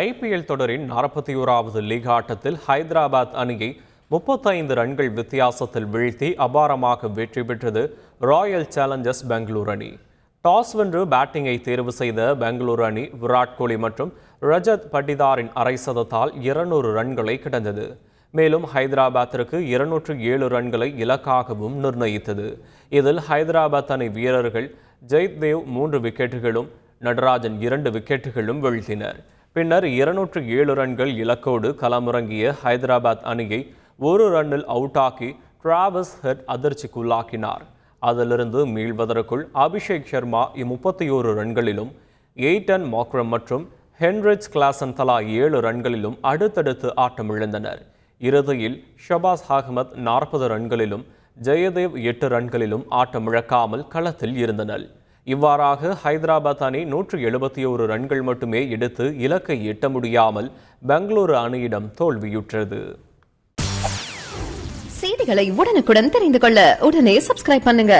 IPL தொடரின் நாற்பத்தி ஓராவது லீக் ஆட்டத்தில் ஹைதராபாத் அணியை முப்பத்தைந்து ரன்கள் வித்தியாசத்தில் வீழ்த்தி அபாரமாக வெற்றி பெற்றது ராயல் சேலஞ்சர்ஸ் பெங்களூர் அணி. டாஸ் வென்று பேட்டிங்கை தேர்வு செய்த பெங்களூரு அணி விராட் கோலி மற்றும் ரஜத் பட்டிதாரின் அரை சதத்தால் இருநூறு ரன்களை கிடந்தது. மேலும் ஹைதராபாத்திற்கு இருநூற்று ஏழு ரன்களை இலக்காகவும் நிர்ணயித்தது. இதில் ஹைதராபாத் அணி வீரர்கள் ஜெய்தேவ் மூன்று விக்கெட்டுகளும் நடராஜன் இரண்டு விக்கெட்டுகளும் வீழ்த்தினர். பின்னர் இருநூற்று ஏழு ரன்கள் இலக்கோடு களமிறங்கிய ஹைதராபாத் அணியை ஒரு ரன்னில் அவுட்டாக்கி டிராவஸ் ஹெட் அதிர்ச்சிக்குள்ளாக்கினார். அதிலிருந்து மீள்வதற்குள் அபிஷேக் சர்மா முப்பத்தி ஓரு ரன்களிலும் எய்டன் மாக்ரம் மற்றும் ஹென்ரிச் கிளாசன் தலா ஏழு ரன்களிலும் அடுத்தடுத்து ஆட்டமிழந்தனர். இறுதியில் ஷபாஸ் அகமத் நாற்பது ரன்களிலும் ஜெயதேவ் எட்டு ரன்களிலும் ஆட்டமிழக்காமல் களத்தில் இருந்தனர். இவ்வாறாக ஹைதராபாத் அணி நூற்று எழுபத்தி ஓரு ரன்கள் மட்டுமே எடுத்து இலக்கை எட்ட முடியாமல் பெங்களூரு அணியிடம் தோல்வியுற்றது. செய்திகளை உடனுக்குடன் தெரிந்து கொள்ள உடனே சப்ஸ்கிரைப் பண்ணுங்க.